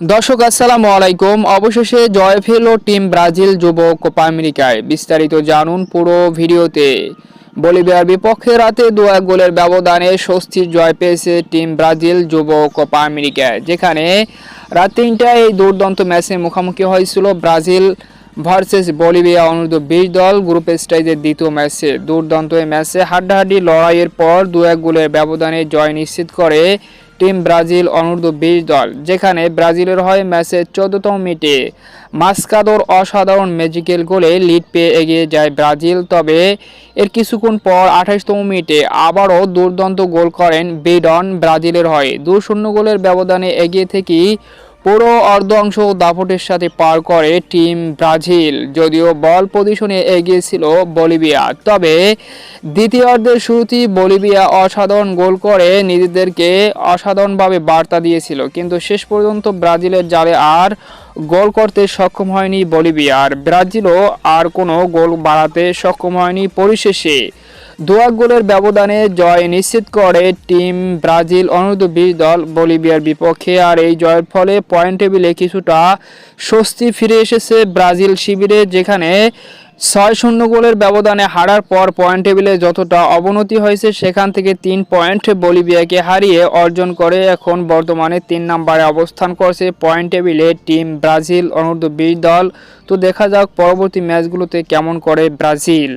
দর্শক, আসসালামু আলাইকুম। অবশেষে জয় পেল টিম ব্রাজিল যুব কোপা আমেরিকায়। বিস্তারিত জানুন পুরো ভিডিওতে। বলিভিয়ার বিপক্ষে রাতে দু এক গোলের ব্যবধানে স্বস্তির জয় পেয়েছে টিম ব্রাজিল যুব কোপা আমেরিকায়, যেখানে রাত তিনটায় এই দুর্দান্ত ম্যাচে মুখোমুখি হয়েছিল ব্রাজিল ভার্সেস বলিভিয়া অনূর্ধ্ব বিশ দল গ্রুপ স্টাইজের দ্বিতীয় ম্যাচে। দুর্দান্ত এই ম্যাচে হাড্ডাহাড্ডি লড়াইয়ের পর দু এক গোলের ব্যবধানে জয় নিশ্চিত করে টিম ব্রাজিল অনূর্ধ্ব বিশ দল, যেখানে ব্রাজিলের হয় ম্যাচের চোদ্দতম মিনিটে। মাস্কাদোর অসাধারণ ম্যাজিক্যাল গোলে লিড পেয়ে এগিয়ে যায় ব্রাজিল, তবে এর কিছুক্ষণ পর আঠাশতম মিনিটে আবারও দুর্দান্ত গোল করেন বেডন ব্রাজিলের হয়ে। দু শূন্য গোলের ব্যবধানে এগিয়ে থেকেই পুরো অর্ধ অংশ দাপটের সাথে পার করে টিম ব্রাজিল, যদিও বল পজিশনে এগিয়ে ছিল বলিভিয়া। তবে দ্বিতীয় অর্ধের শুরুতেই বলিভিয়া অসাধারণ গোল করে নিজেদেরকে অসাধারণভাবে বার্তা দিয়েছিল। কিন্তু শেষ পর্যন্ত ব্রাজিলের জালে আর গোল করতে সক্ষম হয়নি বলিভিয়া। আর ব্রাজিলও আর কোনো গোল বাড়াতে সক্ষম হয়নি পরিশেষে। দোয়া গোলের ব্যবধানে জয় নিশ্চিত করে টিম ব্রাজিল অনূর্ধ্ব বিশ দল বলিভিয়ার বিপক্ষে। আর এই জয়ের ফলে পয়েন্ট টেবিলে কিছুটা স্বস্তি ফিরে এসেছে ব্রাজিল শিবিরে, যেখানে ছয় শূন্য গোলের ব্যবধানে হারার পর পয়েন্ট টেবিলে যতটা অবনতি হয়েছে, সেখান থেকে তিন পয়েন্ট বলিভিয়াকে হারিয়ে অর্জন করে এখন বর্তমানে তিন নম্বরে অবস্থান করছে পয়েন্ট টেবিলে টিম ব্রাজিল অনূর্ধ্ব বিশ দল। তো দেখা যাক পরবর্তী ম্যাচগুলোতে কেমন করে ব্রাজিল।